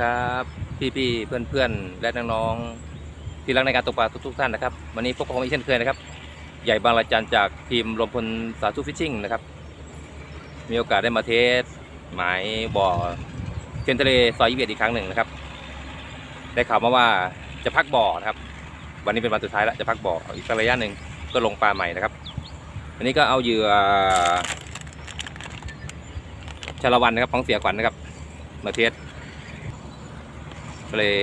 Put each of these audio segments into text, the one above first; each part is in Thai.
ครับ พี่พี่เพื่อนเพื่อนๆ และน้องๆที่รักในการตกปลาทุกๆท่านนะครับ วันนี้พบกับผมอีกเช่นเคยนะครับ ใหญ่บางระจันจากทีมรวมพลสาธุฟิชชิ่งนะครับ มีโอกาสได้มาเทสหมายบ่อเทียนทะเลซอยยี่สิบเอ็ดอีกครั้งหนึ่งนะครับ ได้ข่าวมาว่าจะพักบ่อนะครับ วันนี้เป็นวันสุดท้ายแล้วจะพักบ่ออีกสักระยะหนึ่งก็ลงปลาใหม่นะครับอันนี้ก็เอาเหยื่อชาละวันนะครับของเสียขวัญนะครับ มาเทส ก็เลย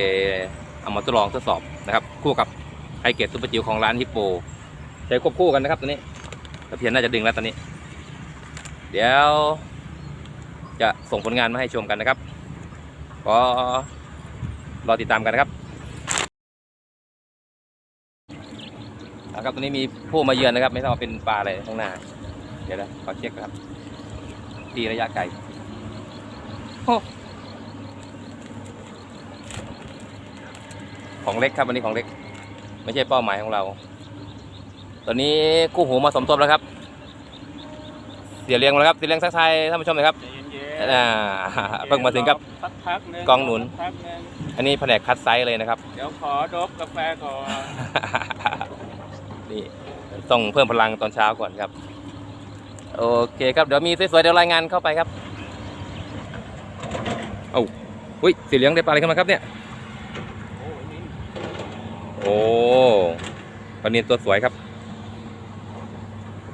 เอามาทดลองทดสอบนะครับคู่กับไฮเกตซุปเปอร์จิ๋วของร้านฮิปโปใช้ควบคู่กันนะครับตัวนี้ตะเพียนน่าจะดึงแล้วตอนนี้ เดี๋ยวจะส่งผลงานมาให้ชมกันนะครับก็รอติดตามกันนะครับเอาครับตอนนี้มีผู้มาเยือนนะครับ ไม่ทราบว่าเป็นปลาอะไรข้างหน้า เดี๋ยวนะขอเช็คครับ ตีระยะไกลโอ้ ของเล็กครับวันนี้ของเล็ก ไม่ใช่เป้าหมายของเรา ตอนนี้คู่หูมาสมทบแล้วครับ เสียเลี้ยงมาแล้วครับเสียเลี้ยงทักทายท่านผู้ชมหน่อยครับใจเย็นอ่าๆเพิ่งมาถึงครับสักพักหนึงกองหนุนสัพักหนึงอันนี้แผนกคัดไซส์เลยนะครับ เดี๋ยวขอดบกาแฟก่อนนี่ต้องเพิ่มพลังตอนเช้าก่อนครับ โอเคครับเดี๋ยวมีสวยๆเดี๋ยวรายงานเข้าไปครับ เอาอุ้ยสีเหลืองได้ปลาอะไรขึ้นมาครับเนี่ยโอ้ยนี่ โอ้ปลาเนียนตัวสวยครับ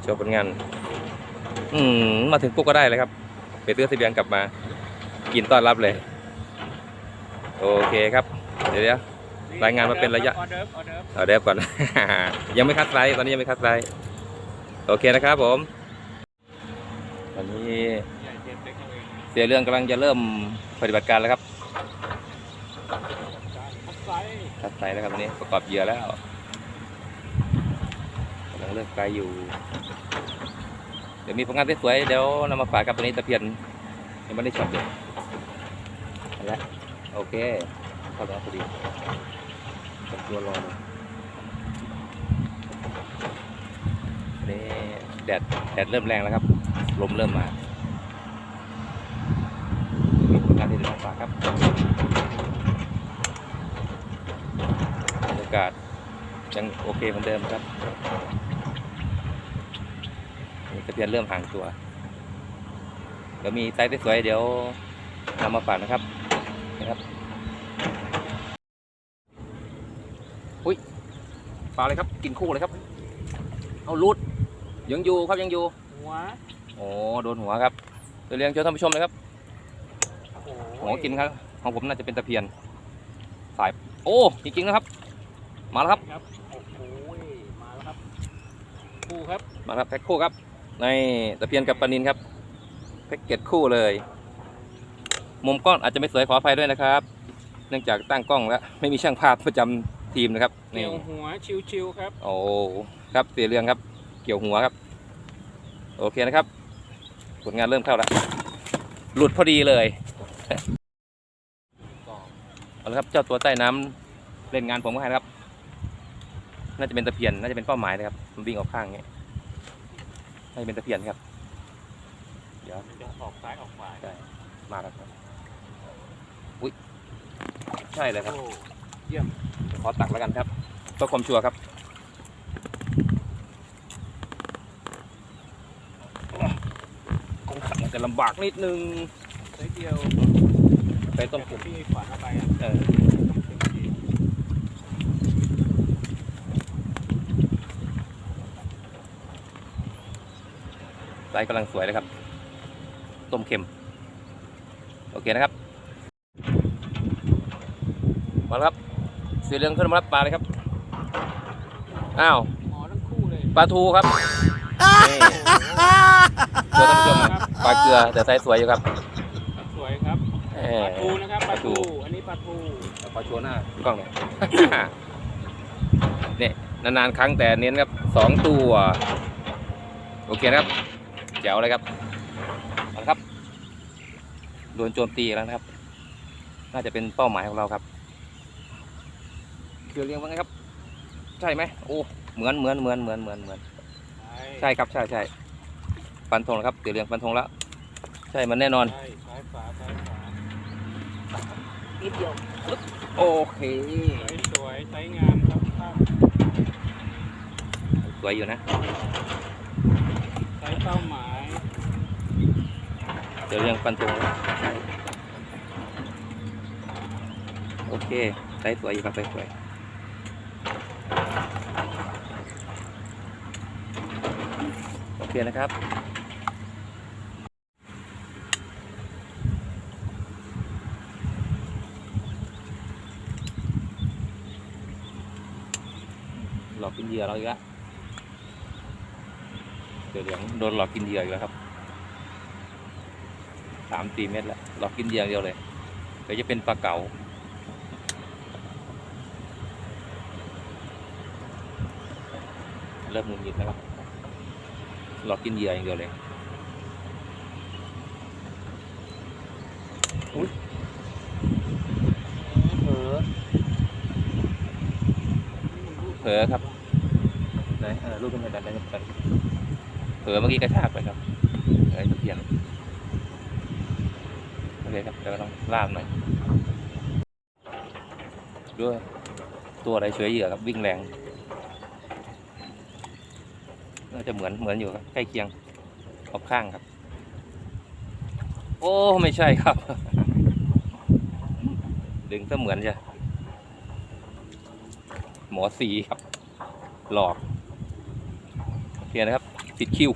โชว์ผลงาน อืมมาถึงปุ๊บก็ได้เลยครับไปซื้อเสบียงกลับมา กินต้อนรับเลย โอเคครับ เดี๋ยวรายงานมาเป็นระยะ ออเดิร์ฟออเดิร์ฟเอาเดฟก่อน ยังไม่คัดไซส์ตอนนี้ยังไม่คัดไซส์โอเคนะครับผม ตอนนี้ใหญ่เจ็ดเล็กเอาเอง เสียเรื่องกำลังจะเริ่มปฏิบัติการแล้วครับ คัดไซส์แล้วครับตอนนี้ประกอบเหยื่อแล้วกำลังเลือกไกลอยู่ เดี๋ยวมีผลงานสวยๆเดี๋ยวนำมาฝากกับตัวนี้ตะเพียนยังไม่ได้ช็อตเลยเอาละโอเคเข้าแล้วพอดีตัวรอเลยนี่แดดแดดเริ่มแรงแล้วครับ ลมเริ่มมา มีผลงานที่จะมาฝากครับ บรรยากาศยังโอเคเหมือนเดิมครับนี่ตะเพียนเริ่มห่างตัว เดี๋ยวมีไซส์สวยๆเดี๋ยวนำมาฝากนะครับนะครับอุ้ยปลาเลยครับ กินคู่เลยครับ เอาลุดยังอยู่ครับยังอยู่หัวโอ้โดนหัวครับเดี๋ยวเลี้ยงเจ้าท่านผู้ชมเลยครับโอ้โหหัวกินครับ ของผมน่าจะเป็นตะเพียน สาย โอ้จริงๆนะครับ มาแล้วครับครับโอ้โหมาแล้วครับคู่ครับมาครับแพ็คคู่ครับ ในตะเพียนกับปลานินครับแพ็กเกจคู่เลย มุมกล้องอาจจะไม่สวยขออภัยด้วยนะครับ เนื่องจากตั้งกล้องแล้ว ไม่มีช่างภาพประจำทีมนะครับเกี่นี่ยวหัวชิวๆครับโอ้ครับเสียเรืองครับ เกี่ยวหัวครับ โอเคนะครับ ผลงานเริ่มเข้าแล้วหลุดพอดีเลย เอาละครับเจ้าตัวใต้น้ำเล่นงานผมก็ให้นะครับ น่าจะเป็นตะเพียนน่าจะเป็นเป้าหมายนะครับมันวิ่งออกข้างอย่างเงี้ยน่าจะเป็นตะเพียนครับ เดี๋ยวจะออกซ้ายออกขวาใช่มาแล้วครับอุ้ยใช่เลยครับโอ้ขอตักแล้วกันครับเพื่อความชัวร์ครับคงขัดมันจะลำบากนิดนึงไซส์เดียว ไปต้มผผมมที่ขวาเข้าไปอะเออไซส์กำลังสวยเลยครับ ต้มเค็ม โอเคนะครับ มาแล้วครับเสียเรื่องขึ้นมารับปลาเลยครับ อ้าวหมอทั้งคู่เลยปลาทูครับนี่ตัวท่านผู้ชมนะปลาเกลือแต่ไซส์สวยอยู่ครับสวยครับเอ ปอลาทูนะครับปลาปลาทูทูอันนี้ปลาทูขอโชว์หน้ากล้องหน่อยเนี่ยนานๆครั้งแต่เน้นครับสองตัว โอเคนะครับแจ๋วเลยครับเอาละครับโดนโจมตีอีกแล้วนะครับ น่าจะเป็นเป้าหมายของเราครับเกี่ยวเรียงว่าไงครับ ใช่ไหมโอ้เหมือนเหมือนเหมือนเหมือนเหมือนเหมือนใช่ครับใช่ใช่ฟันธงแล้วครับเดี๋ยวเรียงฟันธงแล้ว ใช่มันแน่นอน ใช่ซ้ายขวาซ้ายขวา นิดเดียวโอเคสวยๆไซส์งามครับภาพสวยอยู่นะไซส์เป้าหมาย เดี๋ยวเรื่องฟันตรงโอเคไซส์สวยอยู่ครับไซส์สวยโอเคนะครับ กกินเหยื่อเราอีกแล้วเดี๋ยวเหลืองโดนหลอกกินเหยื่ออีกแล้วครับสามสี่เม็ดแล้วหลอกกินเหยื่ออย่างเดียวเลยเดี๋ยวจะเป็นปลาเก๋าเริ่มหงุดหงิดแล้วครับหลอกกินเหยื่ออย่างเดียวเลยอุ้ยเผลอเผลอครับ ไหนเออลูกขึ้นมาดันดันดันเผลอเมื่อกี้กระชากไปครับเอ้ยเพียงโอเคครับเดี๋ยวต้องล่ามหน่อยด้วยตัวอะไรช่วยเหยื่อครับวิ่งแรงน่าจะเหมือนเหมือนอยู่ครับใกล้เคียงขอบข้างครับ โอ้ไม่ใช่ครับ ดึงซะเสมือนจะหมอสีครับ หลอกโอเคนะครับ ติดคิว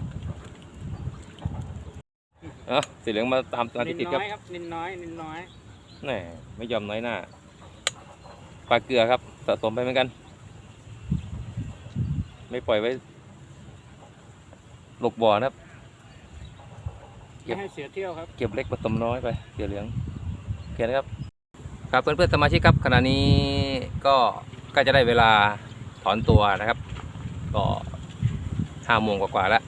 เอะสีเหลืองมาตามตัวนิที่นติดน้ครัอบยครับนินน้อยนินน้อยแหน่ไม่ยอมน้อยหน้าปลาเกลือครับ สะสมไปเหมือนกัน ไม่ปล่อยไว้ หลกบ่อนะครับ เก็ไม่บให้เสียเที่ยวครับ เก็บเล็กผสมน้อยไปเดี๋ยวเหลืองโอเคนะครับ ครับเพื่อนๆสมาชิกครับ ขณะนี้ก็ใก็จะได้เวลาถอนตัวนะครับ ก็ ห้าโมงกว่าๆแล้ว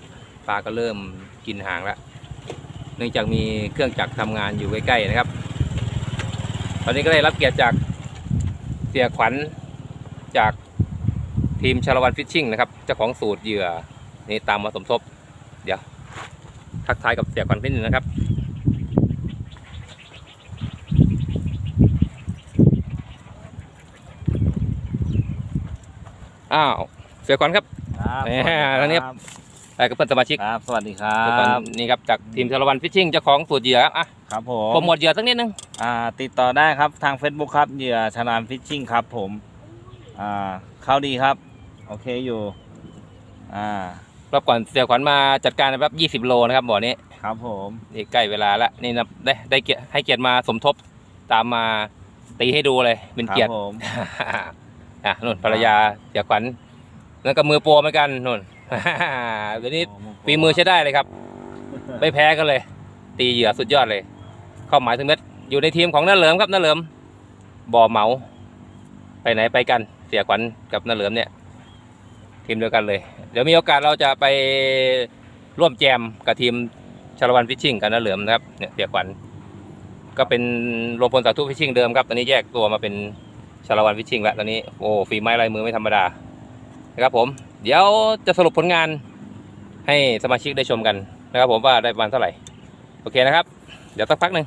ปลาก็เริ่มกินหางแล้วเนื่องจากมีเครื่องจักรทำงานอยู่ใกล้ๆนะครับ ตอนนี้ก็ได้รับเกียรติจากเสียขวัญจากทีมชาละวันฟิชชิ่งนะครับเจ้าของสูตรเหยื่อนี่ตามมาสมทบ เดี๋ยว ทักทายกับเสียขวัญนิดนึงนะครับอ้าวเสียขวัญครับ ครับแหม่แล้วเนี่ยไปกับเพื่อนสมาชิกครับ สวัสดีครัเสียขวัญบนี่ครับจากทีมชาละวันฟิชชิ่งเจ้าของสูตรเหยื่อครับอะครับผโปรมโมทเหยื่อสักนิดนึงอ่าติดต่อได้ครับทาง Facebook ครับ เหยื่อชนานฟิชชิ่งครับผม อ่าเข้าดีครับ โอเคอยู่ อ่ารอบก่อนเสียขวัญมาจัดการแบบ 20 โลนะครับบ่อนี้ครับผมนี่ใกล้เวลาแล้วนี่นะได้ได้เกียรติให้เกียรติมาสมทบตามมาตีให้ดูเลยเป็นเกียรติ ครับผม อะนุ่นภรรยาเสียขวัญ นั่นก็มือโปรเหมือนกันนุ่น เดี๋ยวนี้ฝีมือใช้ได้เลยครับ ไม่แพ้กันเลย ตีเหยื่อสุดยอดเลย เข้าหมายถึงเม็ดอยู่ในทีมของน้าเหลิมครับน้าเหลิมบ่อเหมา ไปไหนไปกัน เสียขวัญกับน้าเหลิมเนี่ย ทีมเดียวกันเลย เดี๋ยวมีโอกาสเราจะไปร่วมแจมกับทีมชาละวันฟิชชิ่งกันน้าเหลิมนะครับเนี่ยเสียขวัญก็เป็นรวมพลสาธุฟิชชิ่งเดิมครับตอนนี้แยกตัวมาเป็นชาละวันฟิชชิ่งแล้วตอนนี้โอ้ฝีไม้ลายมือไม่ธรรมดา นะครับผมเดี๋ยวจะสรุปผลงานให้สมาชิกได้ชมกันนะครับผมว่าได้ประมาณเท่าไหร่ โอเคนะครับ เดี๋ยวสักพักหนึ่ง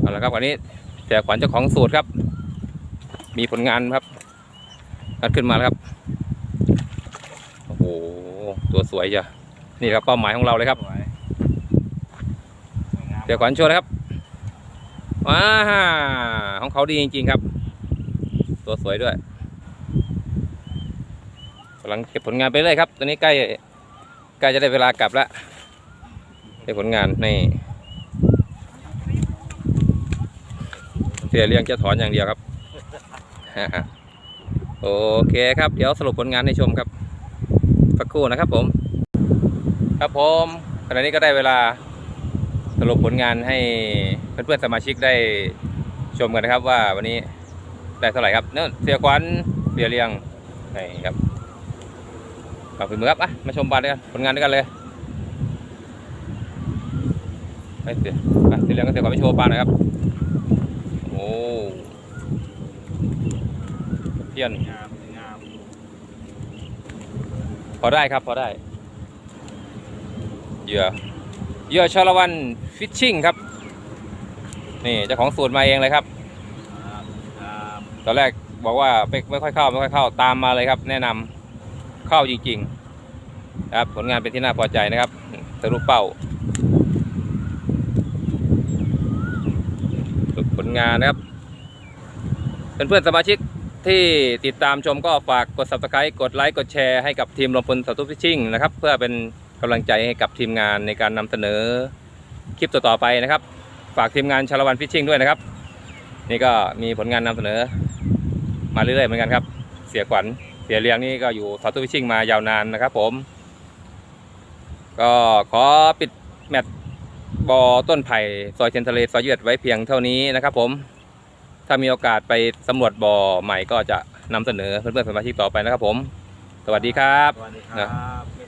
เอาละครับวันนี้เสียขวัญเจ้าของสูตรครับ มีผลงานครับนัดขึ้นมาแล้วครับโอ้โหตัวสวยจ้ะนี่ครับเป้าหมายของเราเลยครับสวยสวยงามเสียขวัญโชว์นะครับว้าของเขาดีจริง ๆ ครับ ตัวสวยด้วย กำลังเก็บผลงานไปเลยครับ ตอนนี้ใกล้ใกล้จะได้เวลากลับแล้วเก็บผลงานนี่เสียเลี้ยงจะถอนอย่างเดียวครับ โอเคครับ เดี๋ยวสรุปผลงานให้ชมครับสักครู่นะครับผม ครับผมขณะนี้ก็ได้เวลาสรุปผลงานให้เพื่อนๆสมาชิกได้ชมกันนะครับว่าวันนี้ได้เท่าไหร่ครับเนื่นเสียขวัญเสียเรียงนี่ครับ ฝากฝีมือครับอะมาชมบาร์ด้วยกันผลงานด้วยกันเลยไปเสียอะเสียเรียงก็เสียขวัญไปโชว์ปลาหน่อยครับโอ้เพี้ยนพอได้ครับพอได้เหยื่อเหยื่อชาละวันฟิชชิ่งครับ นี่เจ้าของสูตรมาเองเลยครับครับครับตอนแรกบอกว่าไม่ไม่ค่อยเข้าไม่ค่อยเข้าตามมาเลยครับ แนะนำ เข้าจริงๆครับผลงานเป็นที่น่าพอใจนะครับทะลุเป้าผลงานนะครับเพื่อนๆสมาชิกที่ติดตามชมก็ฝากกด subscribe กดไลค์กดแชร์ให้กับทีมลมพลสตูฟิชชิ่งนะครับเพื่อเป็นกำลังใจให้กับทีมงานในการนำเสนอคลิปต่อๆไปนะครับ ฝากทีมงานชาละวันฟิชชิ่งด้วยนะครับ นี่ก็มีผลงานนำเสนอมาเรื่อยๆเหมือนกันครับ เสียขวัญ สียเรียงนี่ก็อยู่สตูฟิชชิ่งมายาวนานนะครับผม ก็ขอปิดแมตช์บอต้นไผ่ซอยเชนทะเลซอยเยือดไว้เพียงเท่านี้นะครับผม ถ้ามีโอกาสไปสำรวจบ่อใหม่ก็จะนำเสนอเพื่อนๆสมาชิกต่อไปนะครับผม สวัสดีครับสวัสดีครับ